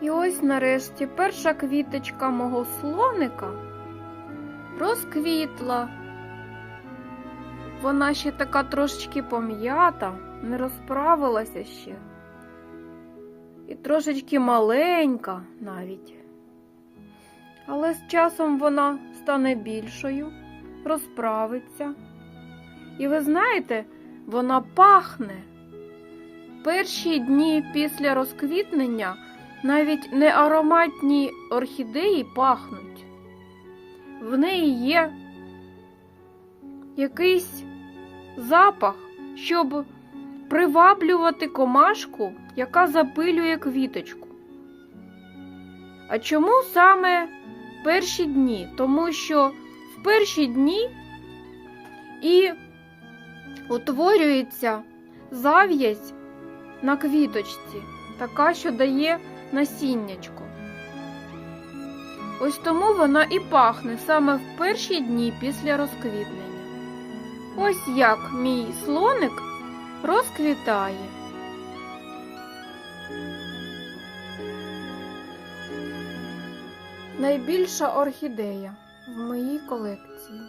І ось нарешті перша квіточка мого слоника розквітла. Вона ще така трошечки пом'ята, не розправилася ще. І трошечки маленька навіть. Але з часом вона стане більшою, розправиться. І ви знаєте, вона пахне. Перші дні після розквітнення навіть неароматні орхідеї пахнуть. В неї є якийсь запах, щоб приваблювати комашку, яка запилює квіточку. А чому саме перші дні? Тому що в перші дні і утворюється зав'язь на квіточці, така, що дає насіннячко. Ось тому вона і пахне саме в перші дні після розквітнення. Ось як мій слоник розквітає. Найбільша орхідея в моїй колекції.